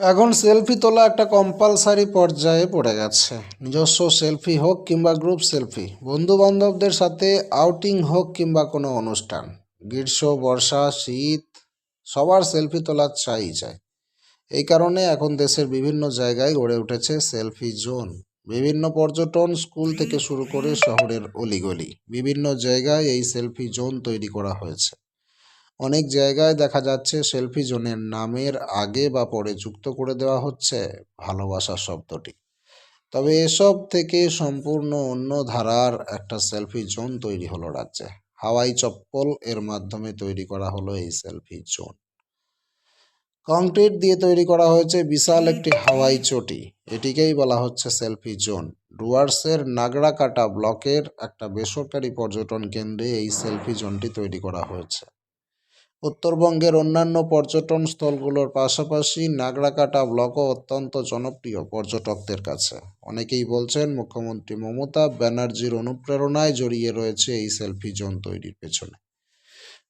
এখন সেলফি তোলা একটা কম্পালসারি পর্যায়ে পড়ে গেছে। নিজস্ব সেলফি হোক কিংবা গ্রুপ সেলফি বন্ধু বান্ধবদের সাথে আউটিং হোক কিংবা কোনো অনুষ্ঠান, গ্রীষ্ম, বর্ষা, শীত, সবার সেলফি তোলা চাই চাই এই কারণে এখন দেশের বিভিন্ন জায়গায় গড়ে উঠেছে সেলফি জোন। বিভিন্ন পর্যটন স্কুল থেকে শুরু করে শহরের অলিগলি, বিভিন্ন জায়গায় এই সেলফি জোন তৈরি করা হয়েছে। অনেক জায়গায় দেখা যাচ্ছে সেলফি জোনের নামের আগে বা পরে যুক্ত করে দেওয়া হচ্ছে ভালোবাসা শব্দটি। তবে এসব থেকে সম্পূর্ণ অন্য ধারার একটা সেলফি জোন তৈরি হলো রাজ্যে। হাওয়াই চপ্পল এর মাধ্যমে তৈরি করা হলো এই সেলফি জোন। কংক্রিট দিয়ে তৈরি করা হয়েছে বিশাল একটি হাওয়াই চটি। এটিকেই বলা হচ্ছে সেলফি জোন। ডুয়ার্সের নাগড়াকাটা ব্লকের একটা বেসরকারি পর্যটন কেন্দ্রে এই সেলফি জোনটি তৈরি করা হয়েছে। উত্তরবঙ্গের অন্যান্য পর্যটন স্থলগুলোর পাশাপাশি নাগড়াকাটা ব্লকও অত্যন্ত জনপ্রিয় পর্যটকদের কাছে। অনেকেই বলছেন মুখ্যমন্ত্রী মমতা ব্যানার্জির অনুপ্রেরণায় জড়িয়ে রয়েছে এই সেলফি জোন তৈরির পেছনে।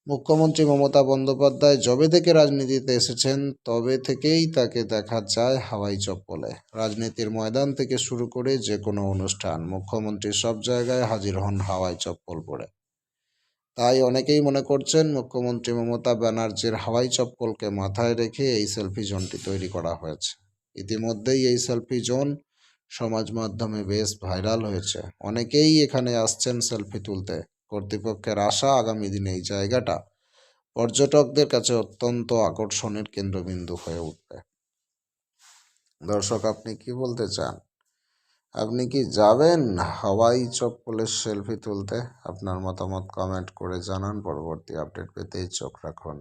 মুখ্যমন্ত্রী মমতা বন্দ্যোপাধ্যায় যবে থেকে রাজনীতিতে এসেছেন, তবে থেকেই তাকে দেখা যায় হাওয়াই চপ্পলে। রাজনীতির ময়দান থেকে শুরু করে যে কোনো অনুষ্ঠান মুখ্যমন্ত্রী সব জায়গায় হাজির হন হাওয়াই চপ্পল পরে। তাই অনেকেই মনে করছেন মুখ্যমন্ত্রী মমতা ব্যানার্জির হাওয়াই চপ্পলকে মাথায় রেখে এই সেলফি জোনটি তৈরি করা হয়েছে। ইতিমধ্যেই এই সেলফি জোন সমাজ মাধ্যমে বেশ ভাইরাল হয়েছে। অনেকেই এখানে আসছেন সেলফি তুলতে। কর্তৃপক্ষের আশা আগামী দিনে এই জায়গাটা পর্যটকদের কাছে অত্যন্ত আকর্ষণের কেন্দ্রবিন্দু হয়ে উঠবে। দর্শক, আপনি কি বলতে চান? আপনি কি যাবেন? হাওয়াই চপ্পলের সেলফি তুলতে? আপনার মতামত কমেন্ট করে জানান। পরবর্তী আপডেট পেতে চোখ রাখুন।